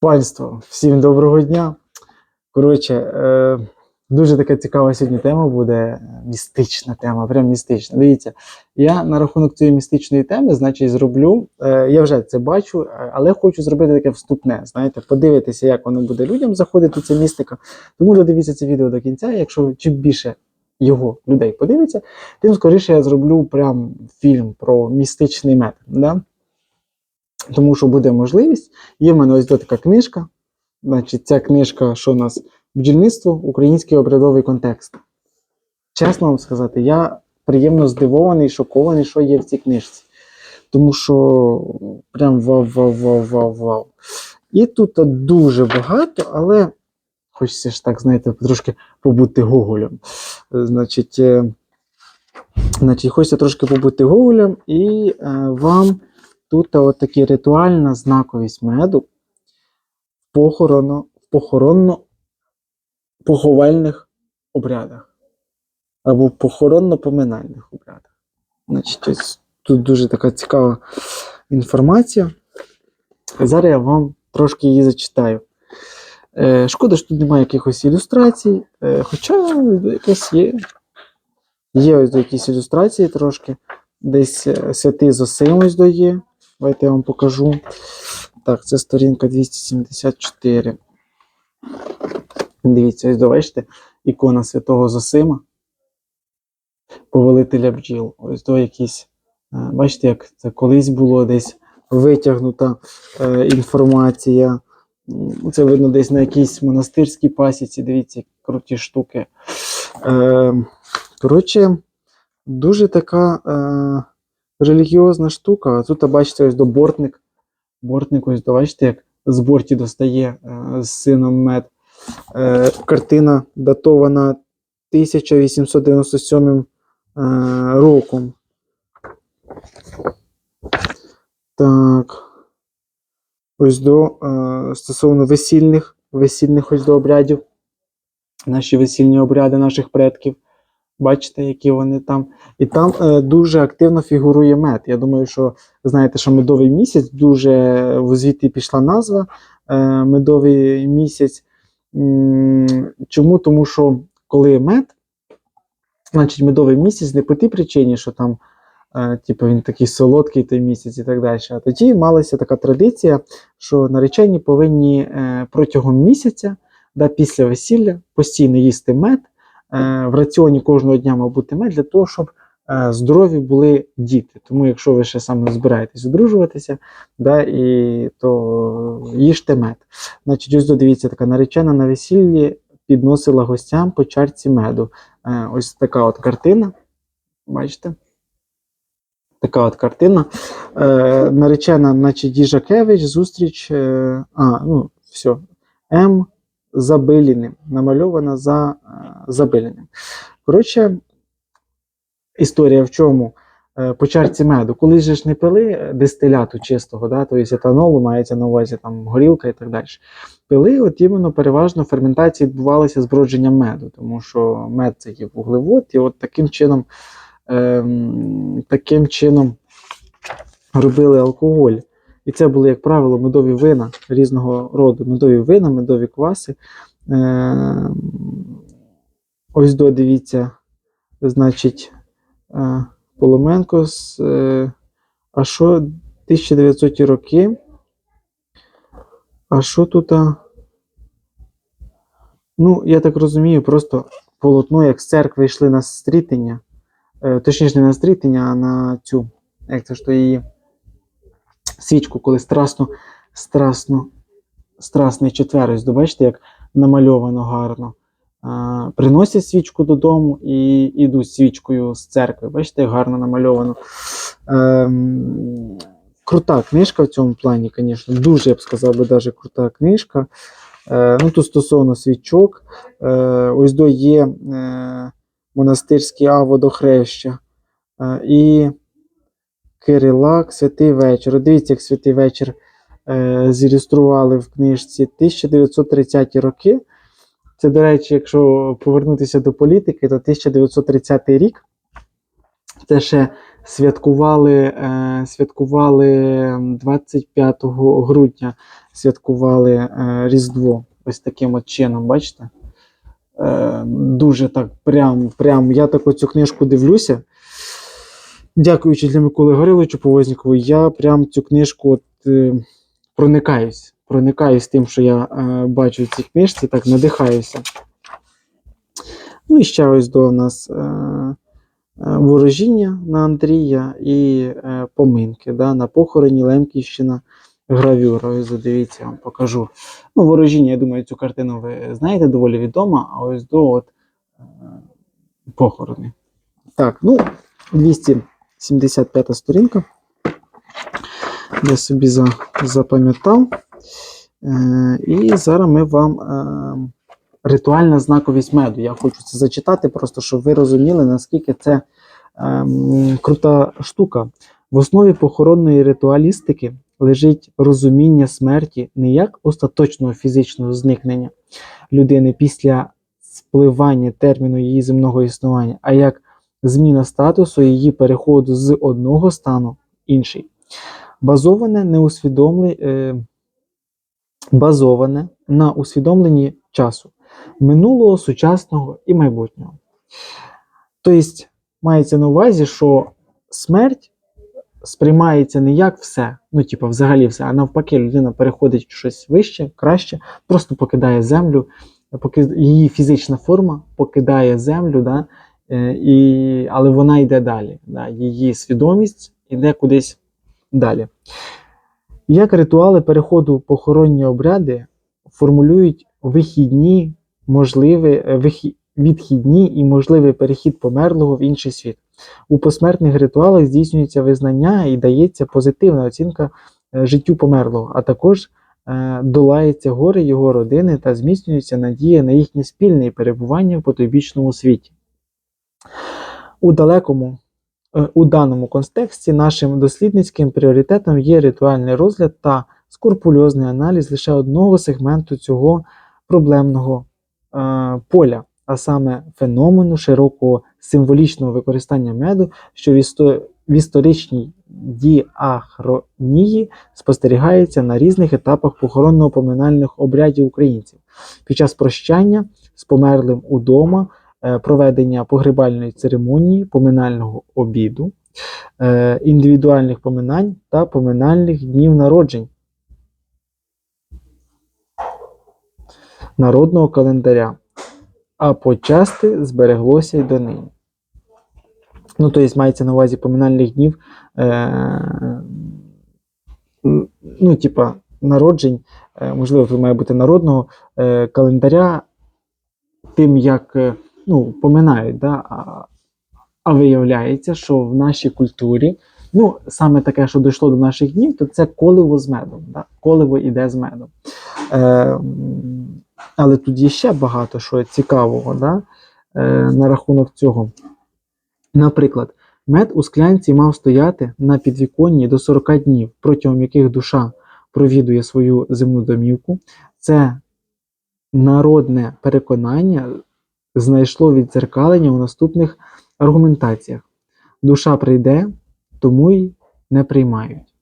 Панство, всім доброго дня. Коротше, е, дуже така цікава сьогодні тема буде. е, Містична тема, прям містична. Дивіться, я на рахунок цієї містичної теми, значить, зроблю. Е, я вже це бачу, е, але хочу зробити таке вступне. Знаєте, подивитися, як воно буде людям заходити, ця містика. Тому додивіться це відео до кінця. Якщо чим більше його людей подивиться, тим скоріше я зроблю прям фільм про містичний метод. Да? Тому що буде можливість. Є в мене ось така книжка. Значить, ця книжка, що у нас бджільництво, український обрядовий контекст. Чесно вам сказати, я приємно здивований, шокований, що є в цій книжці. Тому що прям вау-вау-вау-вау-вау. І тут дуже багато, але хочеться ж так, знаєте, трошки побути Гоголем. Значить, е, значить хочеться трошки побути Гоголем, і е, вам тут от такі ритуальна знаковість меду в похоронно, в похоронно-поховальних обрядах або в похоронно-поминальних обрядах. Значить, тут дуже така цікава інформація. Зараз я вам трошки її зачитаю. Е, шкода, що тут немає якихось ілюстрацій, е, хоча якась є. Є ось якісь ілюстрації трошки. Десь е, святий Зосим ось до є. Давайте я вам покажу. Так, це сторінка 274. Дивіться, ось бачите, ікона святого Зосима, повелителя бджіл. Ось до якісь. е, Бачите, як це колись було десь витягнута е, інформація. Це видно десь на якійсь монастирській пасіці. Дивіться, круті штуки. Е, коротше, дуже така е, релігіозна штука. А тут, бачите, ось до бортник. Бортник, ось бачите, як з борті достає е, з сином мед. Е, картина датована 1897 е, роком. Так. Ось до стосовно весільних, весільних ось до обрядів. Наші весільні обряди наших предків. Бачите, які вони там. І там е, дуже активно фігурує мед. Я думаю, що знаєте, що медовий місяць дуже звідти пішла назва. Е, медовий місяць. Чому? Тому що коли мед, значить медовий місяць не по тій причині, що там е, типу, він такий солодкий той місяць і так далі. А тоді малася така традиція, що наречені повинні е, протягом місяця, да, після весілля, постійно їсти мед. Е, в раціоні кожного дня мав бути мед для того, щоб е, здорові були діти. Тому, якщо ви ще саме збираєтесь одружуватися, да, і, то їжте мед. Значить, ось дивіться, така наречена на весіллі підносила гостям по чарці меду. Е, ось така от картина. Бачите? Така от картина. Наречена, значить, Діжакевич, зустріч. А, ну, все. М. Забиліним. Намальована за е, Забиліним. Коротше, історія в чому? Е, По чарці меду. Коли ж не пили дистиляту чистого, да, тобто етанолу, мається на увазі там горілка і так далі. Пили, от іменно переважно ферментація відбувалася з меду, тому що мед це є вуглевод, і от таким чином, ем, таким чином робили алкоголь. І це були, як правило, медові вина різного роду. Медові вина, медові кваси. Е, ось до, дивіться, значить, е, Поломенко. з, Е, а що 1900 роки? А що тут? Ну, я так розумію, просто полотно, як з церкви йшли на стрітення. Е, точніше, не на стрітення, а на цю, як це ж то її свічку, коли страсно, страсно, страсний четвер, ось бачите, як намальовано гарно. А, приносять свічку додому і йдуть свічкою з церкви. Бачите, як гарно намальовано. Ем, крута книжка в цьому плані, звісно. Дуже я б сказав би, даже крута книжка. Е, ну, тут стосовно свічок. Е, ось до є е, А водохреща. Е, і Кирилак, Святий вечір. Дивіться, як святий вечір е, зілюстрували в книжці 1930 роки. Це, до речі, якщо повернутися до політики, то 1930 рік це ще святкували, е, святкували 25 грудня, святкували е, Різдво. Ось таким от чином, бачите? Е, дуже так, прям, прям. Я так цю книжку дивлюся. Дякуючи для Миколи Гориловичу Повознікову, я прям цю книжку от, е, проникаюсь. Проникаюсь тим, що я е, бачу в цій книжці, так надихаюся. Ну і ще ось до нас е, е, ворожіння на Андрія і е, поминки да, на похороні Лемківщина гравюра. Ось дивіться, я вам покажу. Ну, ворожіння, я думаю, цю картину ви знаєте, доволі відома, а ось до от, е, похорони. Так, ну, 275 сторінка. Я собі за, запам'ятав. Е, і зараз ми вам е, ритуальна знаковість меду. Я хочу це зачитати, просто щоб ви розуміли, наскільки це ем, крута штука. В основі похоронної ритуалістики лежить розуміння смерті не як остаточного фізичного зникнення людини після спливання терміну її земного існування, а як зміна статусу її переходу з одного стану в інший. Базоване неусвідомле, е, базоване на усвідомленні часу минулого, сучасного і майбутнього. Тобто, мається на увазі, що смерть сприймається не як все, ну, типу, взагалі все, а навпаки, людина переходить в щось вище, краще, просто покидає землю, її фізична форма покидає землю, да, і, але вона йде далі. Да, її свідомість йде кудись далі. Як ритуали переходу похоронні обряди формулюють вихідні, можливі, е, вихі- відхідні і можливий перехід померлого в інший світ. У посмертних ритуалах здійснюється визнання і дається позитивна оцінка е, життю померлого, а також е, долається горе його родини та зміцнюється надія на їхнє спільне перебування в потойбічному світі. У далекому Е, У даному контексті нашим дослідницьким пріоритетом є ритуальний розгляд та скрупульозний аналіз лише одного сегменту цього проблемного е, поля, а саме феномену широкого символічного використання меду, що в, істо- в історичній діахронії спостерігається на різних етапах похоронно-поминальних обрядів українців. Під час прощання з померлим удома проведення погребальної церемонії, поминального обіду, е, індивідуальних поминань та поминальних днів народжень народного календаря, а почасти збереглося й донині. Ну, тобто мається на увазі поминальних днів, е, ну, типа, народжень, е, можливо, тут має бути народного е, календаря, тим, як е, ну, поминають, да? а, а виявляється, що в нашій культурі, ну, саме таке, що дійшло до наших днів, то це коливо з медом. Да? Коливо іде з медом. Е, але тут є ще багато що цікавого да? е, на рахунок цього. Наприклад, мед у склянці мав стояти на підвіконні до 40 днів, протягом яких душа провідує свою земну домівку. Це народне переконання знайшло віддзеркалення у наступних аргументаціях. Душа прийде, тому й не приймають.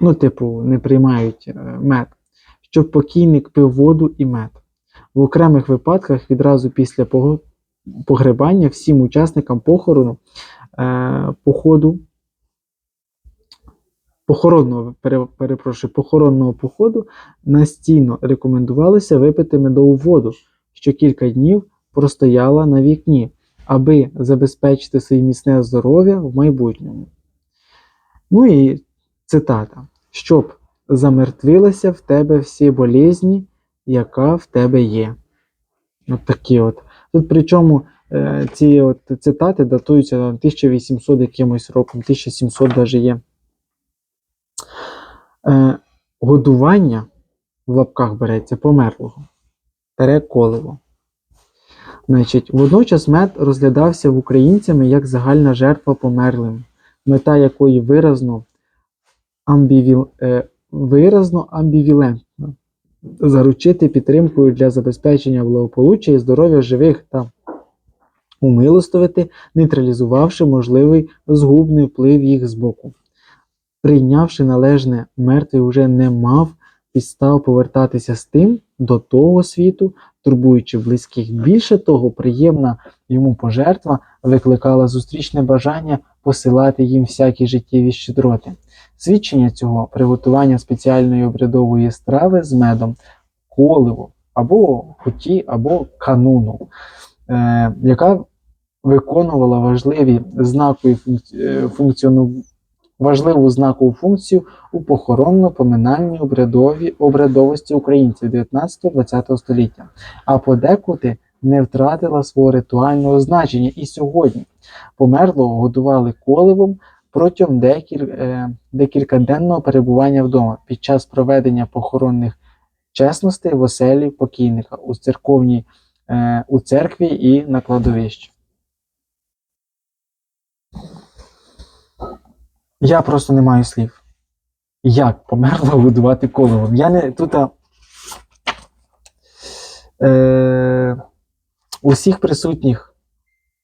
Ну, типу, не приймають е, мед, щоб покійник пив воду і мед. В окремих випадках відразу після погребання всім учасникам похорону, е, походу, похоронного, перепрошую, похоронного походу настійно рекомендувалося випити медову воду, що кілька днів простояла на вікні, аби забезпечити своє міцне здоров'я в майбутньому. Ну і цитата: щоб замертвилися в тебе всі болезні, яка в тебе є. От такі от. Тут причому е, ці от цитати датуються 1800 якимось роком, 1700 навіть є. Е, годування в лапках береться померлого. Тере коливо. Значить, водночас мед розглядався в українцями як загальна жертва померлим, мета якої виразно, амбівіл, е, виразно амбівілентна заручити підтримкою для забезпечення благополуччя і здоров'я живих та умилостивити, нейтралізувавши можливий згубний вплив їх з боку. Прийнявши належне, мертвий уже не мав підстав повертатися з тим до того світу, турбуючи близьких. Більше того, приємна йому пожертва викликала зустрічне бажання посилати їм всякі життєві щедроти. Свідчення цього приготування спеціальної обрядової страви з медом, коливу або куті, або кануну, е, яка виконувала важливі функці- е, функціону... важливу знакову функцію у похоронно-поминальній обрядовій обрядовості українців 19-20 століття, а подекуди не втратила свого ритуального значення і сьогодні. Померлого годували коливом протягом декіль, е, декількаденного перебування вдома під час проведення похоронних чесностей в оселі покійника у церковній е, у церкві і на кладовищі. Я просто не маю слів. Як померло годувати коливом? Я не тут. Е, усіх присутніх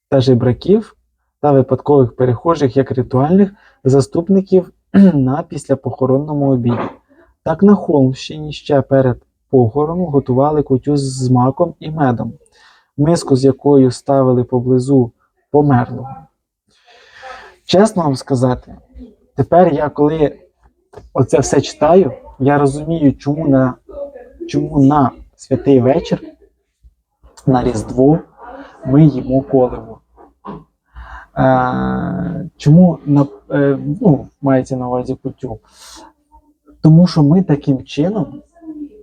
та жебраків та випадкових перехожих як ритуальних заступників на післяпохоронному обіді. Так на Холмщині ще перед похороном готували кутю з маком і медом, миску з якою ставили поблизу померлого. Чесно вам сказати, тепер я коли оце все читаю, я розумію, чому на, чому на святий вечір, на Різдво ми їмо коливо. Е, чому на, е, ну, мається на увазі кутю? Тому що ми таким чином,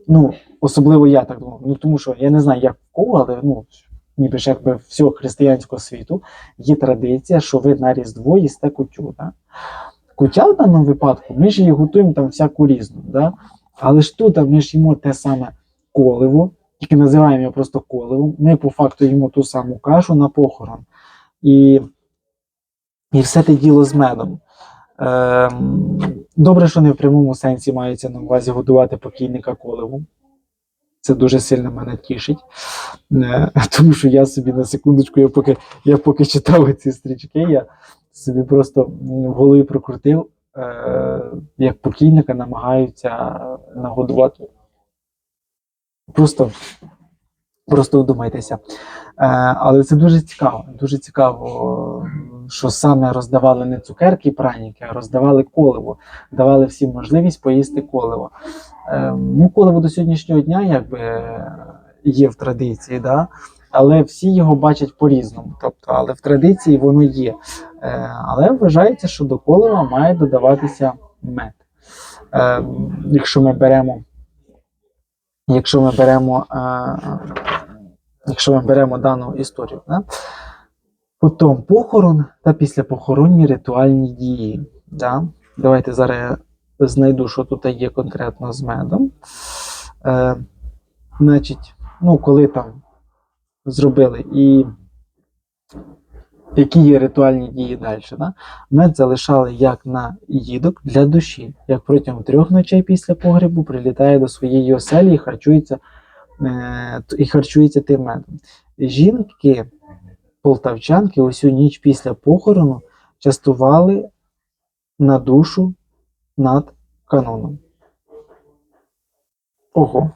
ну, особливо я так думаю, ну тому що я не знаю, як в кого, але ну, ніби ж якби всього християнського світу є традиція, що ви на Різдво їсте кутю. Да? Кутя в даному випадку, ми ж її готуємо там всяку різну. Да? Але ж тут ми ж їмо те саме коливо, тільки називаємо його просто коливом. Ми по факту їмо ту саму кашу на похорон. І, і все те діло з медом. Ем, добре, що не в прямому сенсі мається на увазі годувати покійника коливом. Це дуже сильно мене тішить. Е, тому що я собі на секундочку, я поки, я поки читав ці стрічки, я собі просто в голові прокрутив, е, як покійника намагаються нагодувати. Просто, просто вдумайтеся. Е, але це дуже цікаво. Дуже цікаво, що саме роздавали не цукерки і праніки, а роздавали коливо, давали всім можливість поїсти коливо. Е, ну, коливо до сьогоднішнього дня якби є в традиції, да? Але всі його бачать по-різному. Тобто, але в традиції воно є. Е, але вважається, що до колива має додаватися мед. Е, якщо ми беремо, якщо ми беремо, е, якщо ми беремо дану історію. Да? Потім похорон та післяпохоронні ритуальні дії. Да? Давайте зараз знайду, що тут є конкретно з медом. Е, значить, ну, коли там зробили і які є ритуальні дії далі. Да? Мед залишали як на їдок для душі, як протягом трьох ночей після погребу прилітає до своєї оселі і харчується, е, і харчується тим медом. Жінки, полтавчанки, усю ніч після похорону частували на душу над каноном. Ого.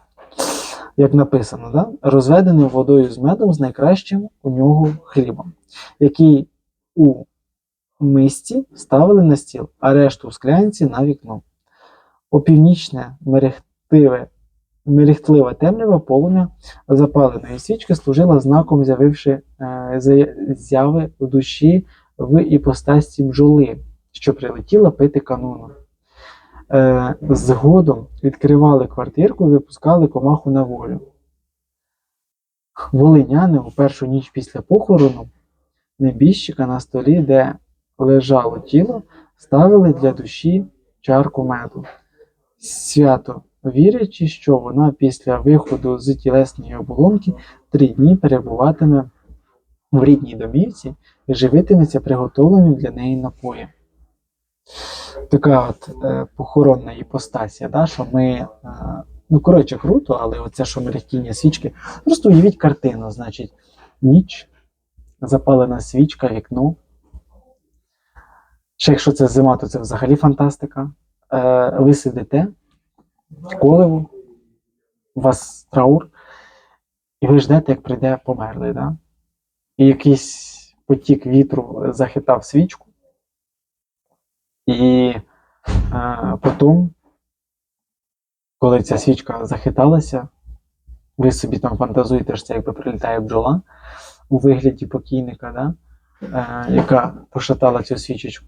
Як написано, да? розведений водою з медом з найкращим у нього хлібом, який у мисці ставили на стіл, а решту в склянці на вікно. Опівнічне мерехтиве, мерехтлива темрява полум'я запаленої свічки служила знаком, з'явивши е, зяви в душі в іпостасті бджоли, що прилетіла пити канону. Е, згодом відкривали квартирку і випускали комаху на волю. Волиняни у першу ніч після похорону небіжчика на столі, де лежало тіло, ставили для душі чарку меду. Свято вірячи, що вона після виходу з тілесної оболонки три дні перебуватиме в рідній домівці і живитиметься приготовленим для неї напоєм така от е, похоронна іпостасія, да, що ми. Е, ну, коротше, круто, але оце, що мерехтіння свічки. Просто уявіть картину, значить, ніч, запалена свічка, вікно. Ще якщо це зима, то це взагалі фантастика. Е, ви сидите в коливу, у вас траур, і ви ждете, як прийде померлий. Да? І якийсь потік вітру захитав свічку. І е, потім, коли ця свічка захиталася, ви собі там фантазуєте, що це якби прилітає бджола у вигляді покійника, да? е, яка пошатала цю свічечку.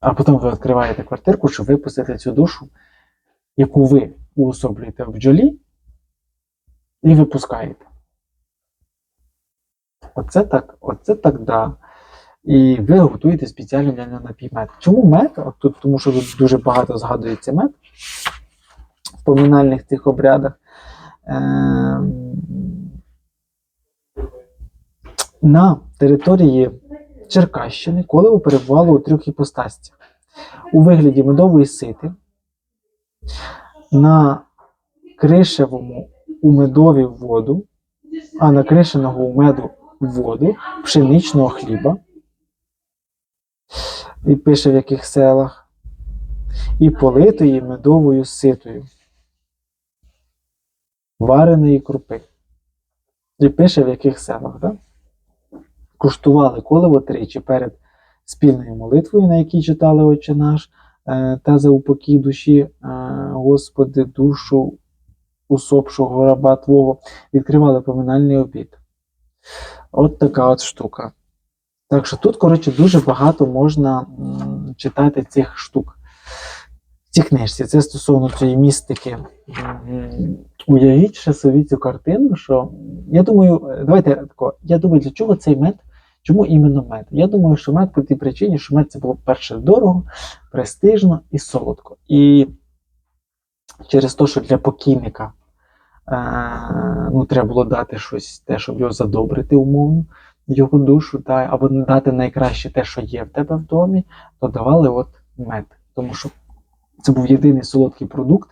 А потім ви відкриваєте квартирку, щоб випустити цю душу, яку ви уособлюєте в бджолі, і випускаєте. Оце так, оце так, да. І ви готуєте спеціально для нього. Чому мед? Тут, тому що тут дуже багато згадується мед в поминальних цих обрядах. Ем, на території Черкащини коливо перебувало у трьох іпостасях. У вигляді медової сити, на кришевому у медові воду, а на кришеного у меду воду, пшеничного хліба. І пише в яких селах, і политої медовою ситою, вареної крупи. І пише в яких селах, да? Куштували коливо тричі перед спільною молитвою, на якій читали Отче наш, е, та за упокій душі, е, Господи, душу усопшого раба Твого, відкривали поминальний обід. От така от штука. Так що тут, коротше, дуже багато можна читати цих штук. В цій книжці. Це стосовно цієї містики. Уявіть ще собі цю картину, що я думаю, е, давайте тако, я думаю, для чого цей мед? Чому іменно мед? Я думаю, що мед по тій причині, що мед це було перше дорого, престижно і солодко. І через те, що для покійника е, ну, треба було дати щось, те, щоб його задобрити умовно, його душу, та, або дати найкраще те, що є в тебе в домі, то давали от мед. Тому що це був єдиний солодкий продукт,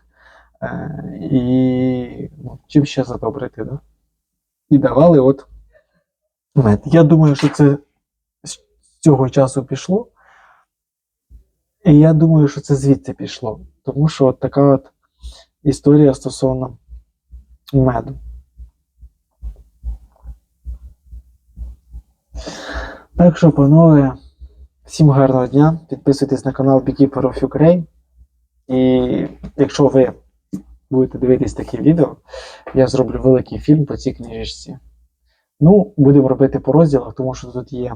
е, і ну, чим ще задобрити, да? І давали от мед. Я думаю, що це з цього часу пішло. І я думаю, що це звідси пішло. Тому що от така от історія стосовно меду. Так що, панове, всім гарного дня. Підписуйтесь на канал Beekeeper of Ukraine. І якщо ви будете дивитись такі відео, я зроблю великий фільм по цій книжечці. Ну, будемо робити по розділах, тому що тут є,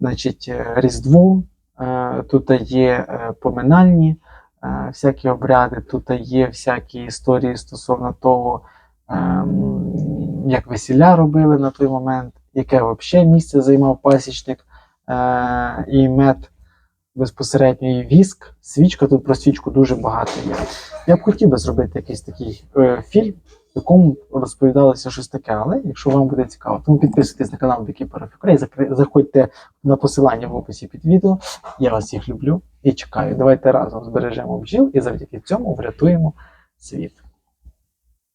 значить, е, Різдво, е, тут є е, поминальні всякі обряди, тут є всякі історії стосовно того, ем, як весілля робили на той момент, яке взагалі місце займав пасічник е, і мед безпосередньо і віск, свічка, тут про свічку дуже багато є. Я б хотів би зробити якийсь такий е, фільм, в якому розповідалося щось таке, але якщо вам буде цікаво, тому підписуйтесь на канал Ukraine, заходьте на посилання в описі під відео. Я вас всіх люблю і чекаю. Давайте разом збережемо бджіл і завдяки цьому врятуємо світ.